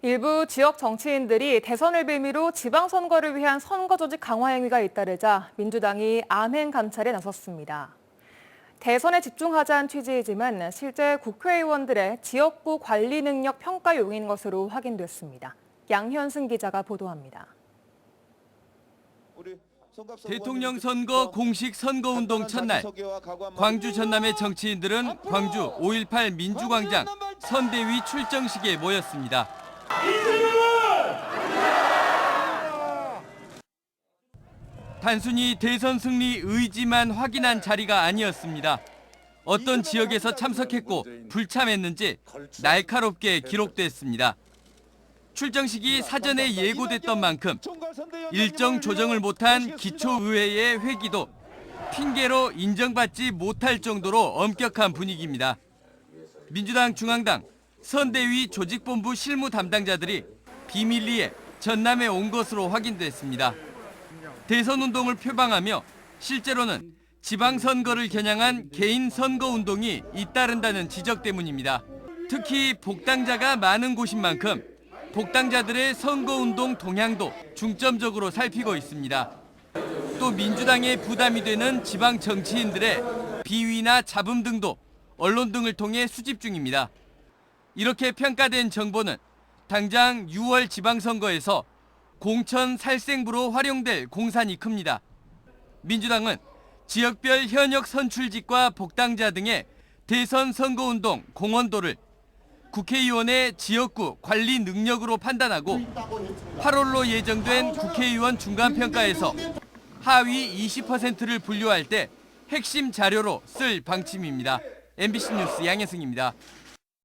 일부 지역 정치인들이 대선을 빌미로 지방선거를 위한 선거 조직 강화 행위가 잇따르자 민주당이 안행 감찰에 나섰습니다. 대선에 집중하자는 취지이지만 실제 국회의원들의 지역구 관리 능력 평가 용인 것으로 확인됐습니다. 양현승 기자가 보도합니다. 대통령 선거 공식 선거운동 첫날 광주 전남의 정치인들은 광주 5.18 민주광장 선대위 출정식에 모였습니다. 단순히 대선 승리 의지만 확인한 자리가 아니었습니다. 어떤 지역에서 참석했고 불참했는지 날카롭게 기록됐습니다. 출정식이 사전에 예고됐던 만큼 일정 조정을 못한 기초의회의 회기도 핑계로 인정받지 못할 정도로 엄격한 분위기입니다. 민주당 중앙당 선대위 조직본부 실무 담당자들이 비밀리에 전남에 온 것으로 확인됐습니다. 대선 운동을 표방하며 실제로는 지방선거를 겨냥한 개인 선거 운동이 잇따른다는 지적 때문입니다. 특히 복당자가 많은 곳인 만큼 복당자들의 선거 운동 동향도 중점적으로 살피고 있습니다. 또 민주당의 부담이 되는 지방 정치인들의 비위나 잡음 등도 언론 등을 통해 수집 중입니다. 이렇게 평가된 정보는 당장 6월 지방선거에서 공천 살생부로 활용될 공산이 큽니다. 민주당은 지역별 현역 선출직과 복당자 등의 대선 선거운동 공헌도를 국회의원의 지역구 관리 능력으로 판단하고 8월로 예정된 국회의원 중간평가에서 하위 20%를 분류할 때 핵심 자료로 쓸 방침입니다. MBC 뉴스 양혜승입니다.